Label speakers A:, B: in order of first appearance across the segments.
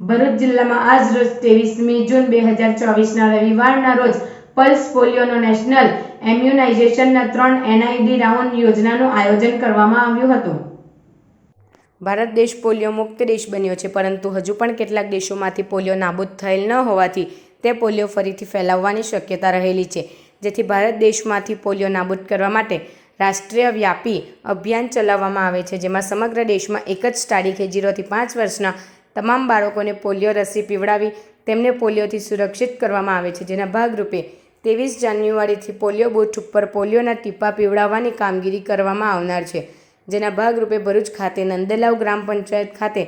A: ભરૂચ જિલ્લામાં આજ રોજ ત્રેવીસમી જૂન બે હજાર ચોવીસના રવિવારના રોજ પલ્સ પોલિયોનો નેશનલ એમ્યુનાઇઝેશનના ત્રણ એનઆઈડી રાઉન્ડ યોજનાનું આયોજન કરવામાં આવ્યું હતું. ભારત દેશ પોલિયો મુક્ત દેશ બન્યો છે, પરંતુ હજુ પણ કેટલાક દેશોમાંથી પોલિયો નાબૂદ થયેલ ન હોવાથી તે પોલિયો ફરીથી ફેલાવવાની શક્યતા રહેલી છે. જેથી ભારત દેશમાંથી પોલિયો નાબૂદ કરવા માટે રાષ્ટ્રીય વ્યાપી અભિયાન ચલાવવામાં આવે છે, જેમાં સમગ્ર દેશમાં એક જ તારીખે જીરોથી પાંચ વર્ષના તમામ બાળકોને પોલિયો રસી પીવડાવી તેમને પોલિયોથી સુરક્ષિત કરવામાં આવે છે. જેના ભાગરૂપે ત્રેવીસ જાન્યુઆરીથી પોલિયો બૂથ ઉપર પોલિયોના ટીપા પીવડાવવાની કામગીરી કરવામાં આવનાર છે. જેના ભાગરૂપે ભરૂચ ખાતે નંદલાવ ગ્રામ પંચાયત ખાતે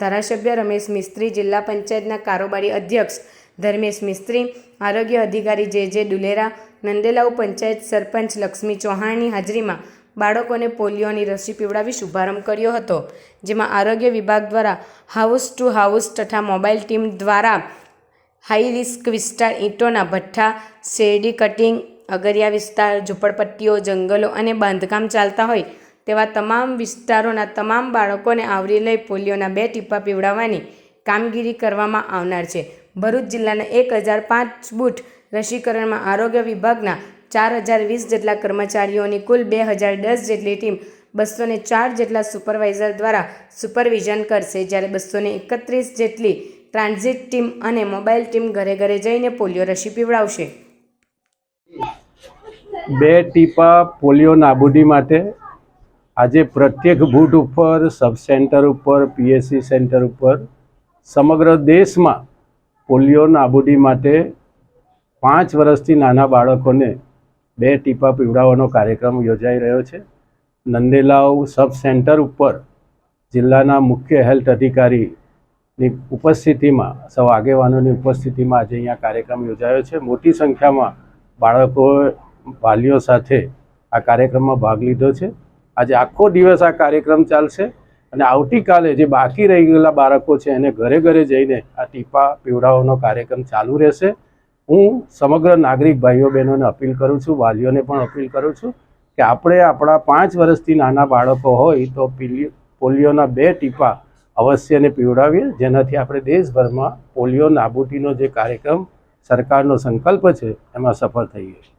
A: ધારાસભ્ય રમેશ મિસ્ત્રી, જિલ્લા પંચાયતના કારોબારી અધ્યક્ષ ધર્મેશ મિસ્ત્રી, આરોગ્ય અધિકારી જે જે ડુલેરા નંદેલાવ પંચાયત સરપંચ લક્ષ્મી ચૌહાણની હાજરીમાં બાળકોને પોલિયોની રસી પીવડાવી શુભારંભ કર્યો હતો, જેમાં આરોગ્ય વિભાગ દ્વારા હાઉસ ટુ હાઉસ તથા મોબાઈલ ટીમ દ્વારા હાઈ રિસ્ક વિસ્તાર ઈંટોના ભઠ્ઠા, શેરડી કટિંગ, અગરિયા વિસ્તાર, ઝૂંપડપટ્ટીઓ, જંગલો અને બાંધકામ ચાલતા હોય તેવા તમામ વિસ્તારોના તમામ બાળકોને આવરી લઈ પોલિયોના બે ટીપા પીવડાવવાની કામગીરી કરવામાં આવનાર છે. ભરૂચ જિલ્લાના એક હજાર પાંચ બૂથ રસીકરણમાં આરોગ્ય વિભાગના ચાર હજાર વીસ જેટલા કર્મચારીઓની કુલ બે હજાર દસ જેટલી ટીમ બસો ને ચાર જેટલા સુપરવાઇઝર દ્વારા સુપરવિઝન કરશે. જ્યારે બસો ને એકત્રીસ જેટલી ટ્રાન્ઝિટ ટીમ અને મોબાઈલ ટીમ ઘરે ઘરે જઈને પોલિયો રસી પીવડાવશે.
B: બે ટીપા પોલિયો નાબૂદી માટે આજે પ્રત્યેક બૂથ ઉપર સબ સેન્ટર ઉપર પીએસસી સેન્ટર ઉપર સમગ્ર દેશમાં પોલિયો નાબૂદી માટે પાંચ વર્ષથી નાના બાળકોને બે ટીપા પીવડાવવાનો કાર્યક્રમ યોજાઈ રહ્યો છે. નંદેલાવ સબ સેન્ટર ઉપર જિલ્લાના મુખ્ય હેલ્થ અધિકારીની ઉપસ્થિતિમાં, સૌ આગેવાનોની ઉપસ્થિતિમાં આજે અહીંયા કાર્યક્રમ યોજાયો છે. મોટી સંખ્યામાં બાળકો વાલીઓ સાથે આ કાર્યક્રમમાં ભાગ લીધો છે. આજે આખો દિવસ આ કાર્યક્રમ ચાલશે અને આવતીકાલે જે બાકી રહી ગયેલા બાળકો છે એને ઘરે ઘરે જઈને આ ટીપા પીવડાવવાનો કાર્યક્રમ ચાલુ રહેશે. હું સમગ્ર નાગરિક ભાઈઓ બહેનોને અપીલ કરું છું, વાલીઓને પણ અપીલ કરું છું કે આપણે આપણા પાંચ વર્ષથી નાના બાળકો હોય તો પીલી, પોલિયોના બે ટીપા અવશ્યને પીવડાવીએ, જેનાથી આપણે દેશભરમાં પોલિયો નાબૂટીનો જે કાર્યક્રમ સરકારનો સંકલ્પ છે, એમાં સફળ થઈએ.